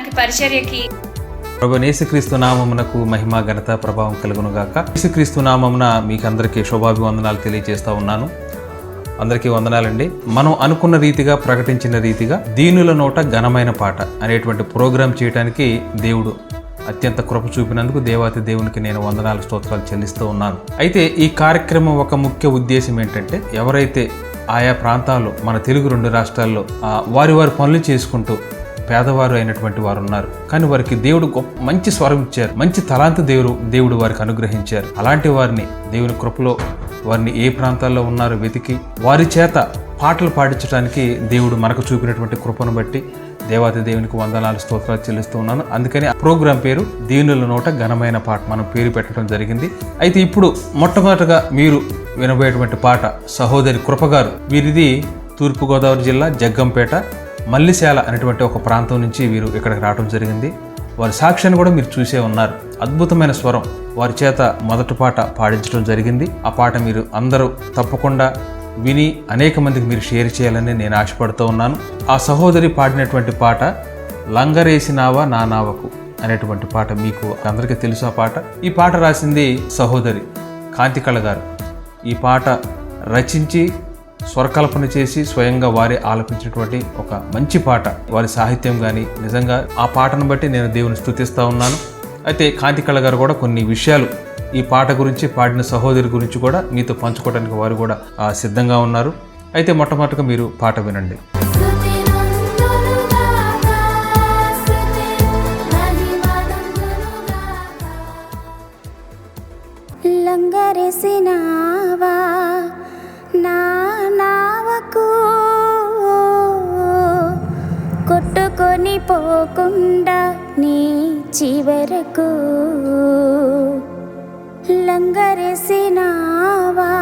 మనకి పరిచర్యకి. ప్రభు నేసుక్రీస్తు నామమునకు మహిమ ఘనత ప్రభావం కలుగునుగాక. యేసుక్రీస్తు నామమున మీకు అందరికీ శుభాభివందనాలు తెలియజేస్తా ఉన్నాను. అందరికీ వందనాలండి. మనం అనుకున్న రీతిగా ప్రకటించిన రీతిగా దీనుల నోట ఘనమైన పాట అనేటువంటి ప్రోగ్రాం చేయడానికి దేవుడు అత్యంత కృప చూపినందుకు దేవాతి దేవునికి నేను వందనాలు స్తోత్రాలు చెల్లిస్తూ ఉన్నాను. అయితే ఈ కార్యక్రమం ఒక ముఖ్య ఉద్దేశం ఏంటంటే ఎవరైతే ఆయా ప్రాంతాల్లో మన తెలుగు రెండు రాష్ట్రాల్లో వారి వారి పనులు చేసుకుంటూ పేదవారు అయినటువంటి వారు ఉన్నారు కానీ వారికి దేవుడు గొప్ప మంచి స్వరం ఇచ్చారు. మంచి తలాంత దేవుడు దేవుడు వారికి అనుగ్రహించారు. అలాంటి వారిని దేవుని కృపలో వారిని ఏ ప్రాంతాల్లో ఉన్నారో వెతికి వారి చేత పాటలు పాడించడానికి దేవుడు మనకు చూపినటువంటి కృపను బట్టి దేవాది దేవునికి వందనాలు స్తోత్రాలు చెల్లిస్తూ ఉన్నాను. అందుకని ఆ ప్రోగ్రాం పేరు దీనుల నోట ఘనమైన పాట. మనం పేరు పెట్టడం జరిగింది. అయితే ఇప్పుడు మొట్టమొదటగా మీరు వినబోయేటువంటి పాట సహోదరి కృపగారు. వీరిది తూర్పుగోదావరి జిల్లా జగ్గంపేట మల్లిశాల అనేటువంటి ఒక ప్రాంతం నుంచి వీరు ఇక్కడికి రావడం జరిగింది. వారి సాక్ష్యాన్ని కూడా మీరు చూసే ఉన్నారు. అద్భుతమైన స్వరం వారి చేత మొదటి పాట పాడించడం జరిగింది. ఆ పాట మీరు అందరూ తప్పకుండా విని అనేక మందికి మీరు షేర్ చేయాలని నేను ఆశపడుతూ ఉన్నాను. ఆ సహోదరి పాడినటువంటి పాట లంగరేసినావా నా నావకు అనేటువంటి పాట మీకు అందరికీ తెలుసు ఆ పాట. ఈ పాట రాసింది సహోదరి కాంతికళ గారు. ఈ పాట రచించి స్వరకల్పన చేసి స్వయంగా వారే ఆలపించినటువంటి ఒక మంచి పాట. వారి సాహిత్యం కానీ నిజంగా ఆ పాటను బట్టి నేను దేవుని స్థుతిస్తూ ఉన్నాను. అయితే కాంతికళ గారు కూడా కొన్ని విషయాలు ఈ పాట గురించి పాడిన సహోదరి గురించి కూడా మీతో పంచుకోవడానికి వారు కూడా సిద్ధంగా ఉన్నారు. అయితే మొట్టమొదటిగా మీరు పాట వినండి. లంగరేసినావా కొట్టుకొని పోకుండా నీ చివరకు లంగరేసినావా?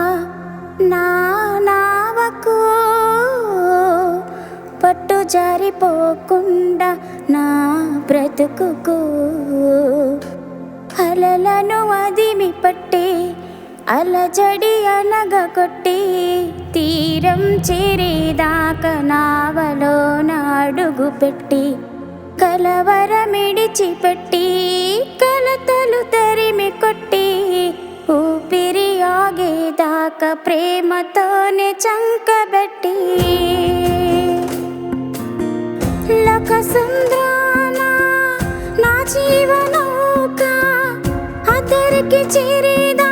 నా నావకు పట్టు జారిపోకుండా నా బ్రతుకుకు అలలను అదిమి పట్టి అలజడి అనగ కొట్టి తీరం చేరేదాకా నావలో నాడుగు పెట్టి కలవరమిడిచి పెట్టి కలతలు తరిమి కొట్టి ఊపిరి ఆగేదాకా ప్రేమతోనే చంకబెట్టి. లకసుంద్రానా నా జీవనౌక అతరికి చేరేదా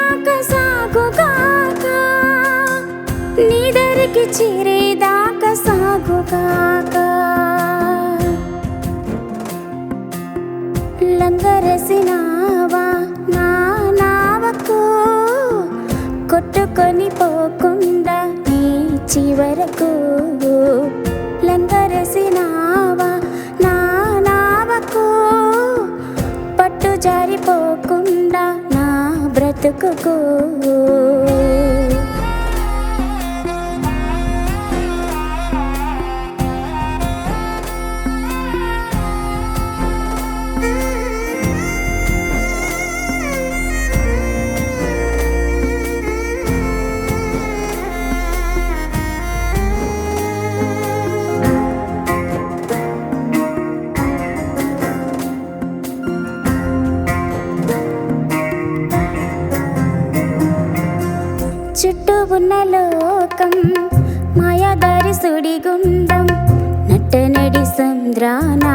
చిరేదాకా సాగుగాక. లంగరసినావా నా నావకు? కొట్టుకొని పోకుండా నీ చివరకు. లంగరసినావా నా నావకు? పట్టు జారిపోకుండా నా బ్రతుకుకు. స్వర్ణలోకం మాయాదారి సుడిగుండం నట్టనడి సంద్రానా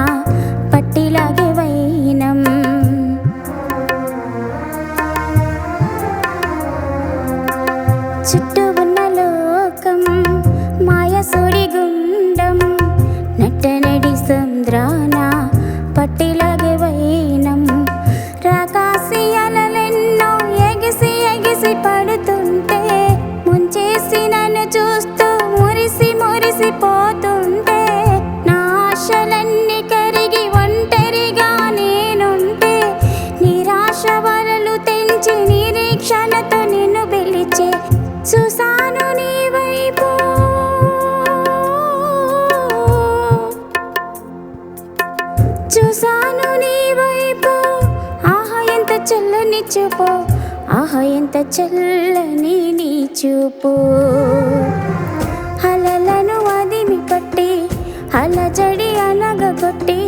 చూసాను నీ వైపు. చూసాను నీ వైపు. ఆహా ఎంత చల్లని చూపు. ఆహా ఎంత చల్లని నీ చూపు. అలలను అదిమి పట్టి అలజడి అనగగొట్టి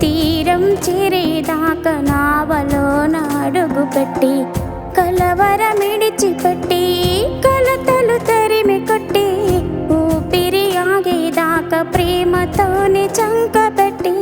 తీరం చేరేదాకా నావలో నాడుగు పెట్టి. కలవరమిడిచిపెట్టి కలతలు తరిమి కొట్టి ఊపిరి ఆగేదాకా ప్రేమతోనే చంకపెట్టి.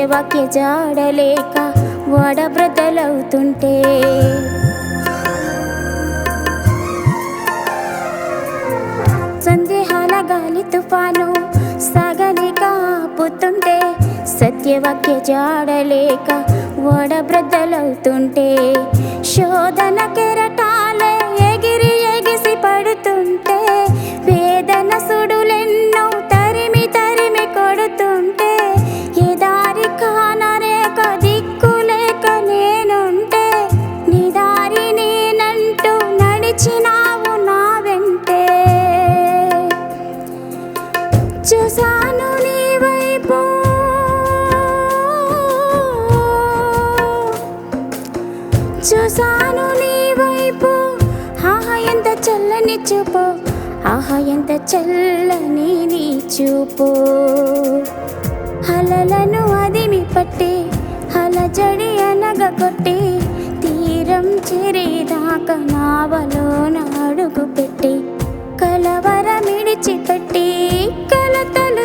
సేవకి జాడలేక వడబ్రతలవుతుంటే సందేహాల గాలి తుఫాను సాగని కాపుతుంటే సత్యవాక్య జాడలేక వడబ్రతలవుతుంటే శోధన కెర చల్లని చూపు. ఆహా ఎంత చల్లని నీ చూపు. హలలను అదిమి పట్టి హలజడి అనగ కొట్టి తీరం చేరేదాకా నావలో నాడుగు పెట్టి కలవర కలవరమిడిచిపెట్టి కలతలు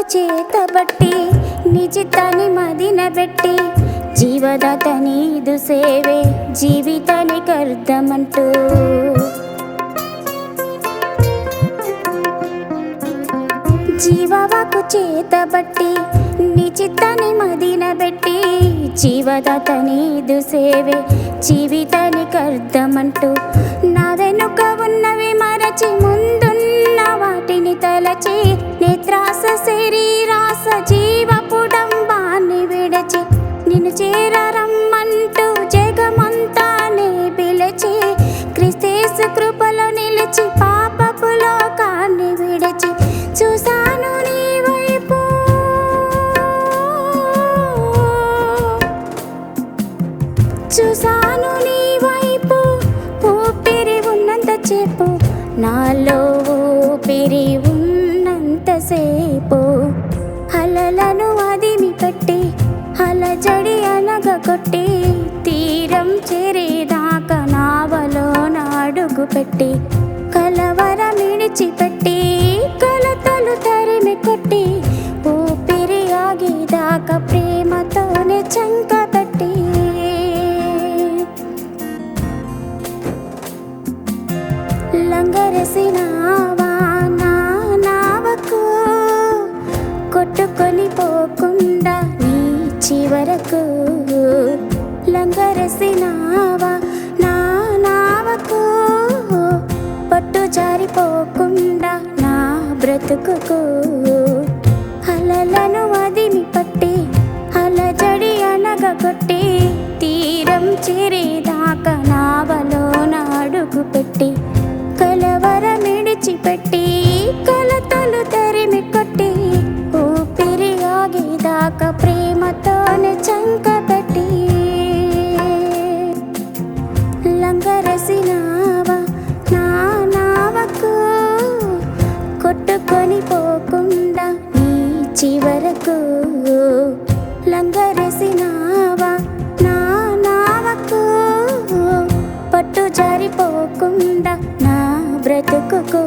చేత చేతబట్టి నిజితని మదిన పెట్టి జీవదాత నీదు సేవే జీవితానికి అర్థమంటూ జీవవాకు చేతబట్టి నిజితని మదిన పెట్టి జీవదాత నీదు సేవే జీవితానికి అర్థమంటూ నా వెనుక ఉన్నవి మరచి ముందు వాటిని తలచి నేత్రాస శరీరాస జీవపుడం. ఎంతసేపు అలలను అదిమి పెట్టి అలజడి అనగ కొట్టి తీరం చేరేదాకా నావలో నాడుగు పెట్టి కలవర మిడిచిపెట్టి కలతలు తరిమి కొట్టి ఊపిరి ఆగేదాకా ప్రేమతోనే చంకబట్టి లంగరసినావా నా నావకు పట్టు జారిపోకుండా నా బ్రతుకుకు అలలను అదిమి పట్టి అలజడి అనగొట్టి తీరం చేరేదాకా నావలో అడుగు పెట్టి కొనిపోకుండా నీ చివరకు లంగరేసినావా? నా నావకు పట్టు జారిపోకుండా నా బ్రతుకు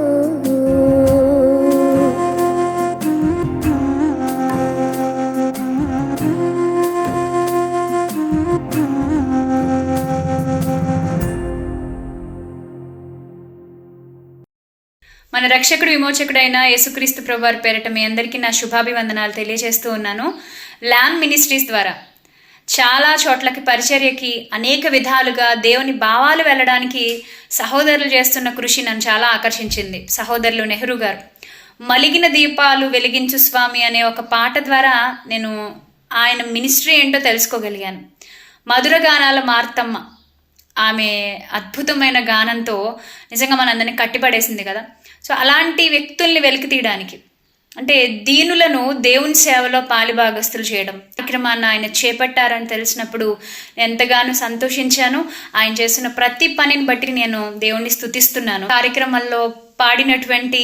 మన రక్షకుడు విమోచకుడైన యేసుక్రీస్తు ప్రభువారి పేరిట మీ అందరికీ నా శుభాభివందనాలు తెలియజేస్తూ ఉన్నాను. ల్యామ్ మినిస్ట్రీస్ ద్వారా చాలా చోట్లకి పరిచర్యకి అనేక విధాలుగా దేవుని భావాలు వెళ్ళడానికి సహోదరులు చేస్తున్న కృషి నన్ను చాలా ఆకర్షించింది. సహోదరులు నెహ్రూ గారు మలిగిన దీపాలు వెలిగించు స్వామి అనే ఒక పాట ద్వారా నేను ఆయన మినిస్ట్రీ ఏంటో తెలుసుకోగలిగాను. మధుర గానాల మార్తమ్మ ఆమె అద్భుతమైన గానంతో నిజంగా మనందరినీ కట్టిపడేసింది కదా. సో అలాంటి వ్యక్తుల్ని వెలికి తీయడానికి. అంటే దీనులను దేవుని సేవలో పాలిభాగస్తులు చేయడం. కార్యక్రమాన్ని ఆయన చేపట్టారని తెలిసినప్పుడు ఎంతగానో సంతోషించాను. ఆయన చేసిన ప్రతి పనిని బట్టి నేను దేవుణ్ణి స్థుతిస్తున్నాను కార్యక్రమంలో పాడినటువంటి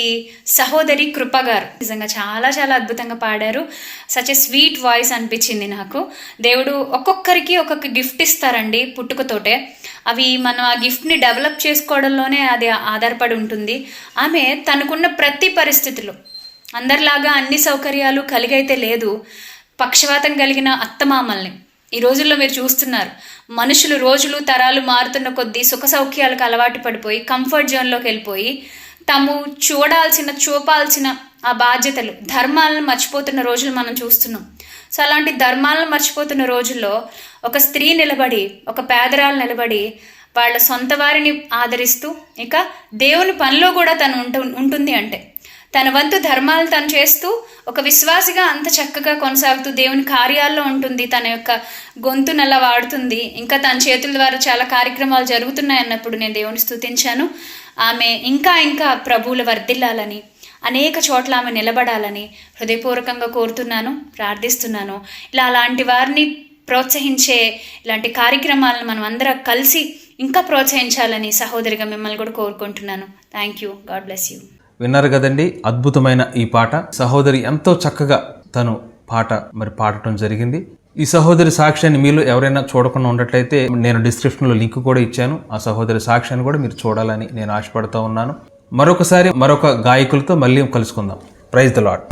సహోదరి కృపగారు. నిజంగా చాలా చాలా అద్భుతంగా పాడారు. సచ్ ఎ స్వీట్ వాయిస్ అనిపించింది నాకు. దేవుడు ఒక్కొక్కరికి ఒక్కొక్క గిఫ్ట్ ఇస్తారండి పుట్టుకతోటే. అవి మనం ఆ గిఫ్ట్ని డెవలప్ చేసుకోవడంలోనే అది ఆధారపడి ఉంటుంది. ఆమె తనకున్న ప్రతి పరిస్థితిలో అందరిలాగా అన్ని సౌకర్యాలు కలిగైతే లేదు. పక్షవాతం కలిగిన అత్తమామల్ని. ఈ రోజుల్లో మీరు చూస్తున్నారు. మనుషులు రోజులు తరాలు మారుతున్న కొద్దీ సుఖ సౌఖ్యాలకు అలవాటు పడిపోయి కంఫర్ట్ జోన్లోకి వెళ్ళిపోయి తాము చూడాల్సిన చూపాల్సిన ఆ బాధ్యతలు ధర్మాలను మర్చిపోతున్న రోజులు మనం చూస్తున్నాం. సో అలాంటి ధర్మాలను మర్చిపోతున్న రోజుల్లో ఒక స్త్రీ నిలబడి ఒక పేదరాలు నిలబడి వాళ్ళ సొంత వారిని ఆదరిస్తూ ఇక దేవుని పనిలో కూడా తను ఉంటు ఉంటుంది అంటే. తన వంతు ధర్మాలు తను చేస్తూ ఒక విశ్వాసిగా అంత చక్కగా కొనసాగుతూ దేవుని కార్యాల్లో ఉంటుంది. తన యొక్క గొంతును అలా వాడుతుంది. ఇంకా తన చేతుల ద్వారా చాలా కార్యక్రమాలు జరుగుతున్నాయి అన్నప్పుడు నేను దేవుని స్తుతించాను. ఆమె ఇంకా ఇంకా ప్రభువులు వర్ధిల్లాలని అనేక చోట్ల ఆమె నిలబడాలని హృదయపూర్వకంగా కోరుతున్నాను ప్రార్థిస్తున్నాను. ఇలా అలాంటి వారిని ప్రోత్సహించే ఇలాంటి కార్యక్రమాలను మనం అందరం కలిసి ఇంకా ప్రోత్సహించాలని సహోదరిగా మిమ్మల్ని కూడా కోరుకుంటున్నాను. Thank you God bless you విన్నారు కదండి అద్భుతమైన ఈ పాట. సహోదరి ఎంతో చక్కగా తను పాట మరి పాడటం జరిగింది. ఈ సహోదరి సాక్ష్యాన్ని మీలో ఎవరైనా చూడకుండా ఉన్నట్లయితే నేను డిస్క్రిప్షన్లో లింక్ కూడా ఇచ్చాను. ఆ సహోదరి సాక్ష్యాన్ని కూడా మీరు చూడాలని నేను ఆశపడుతూ ఉన్నాను. మరొకసారి మరొక గాయకులతో మళ్ళీ కలుసుకుందాం. Praise the lord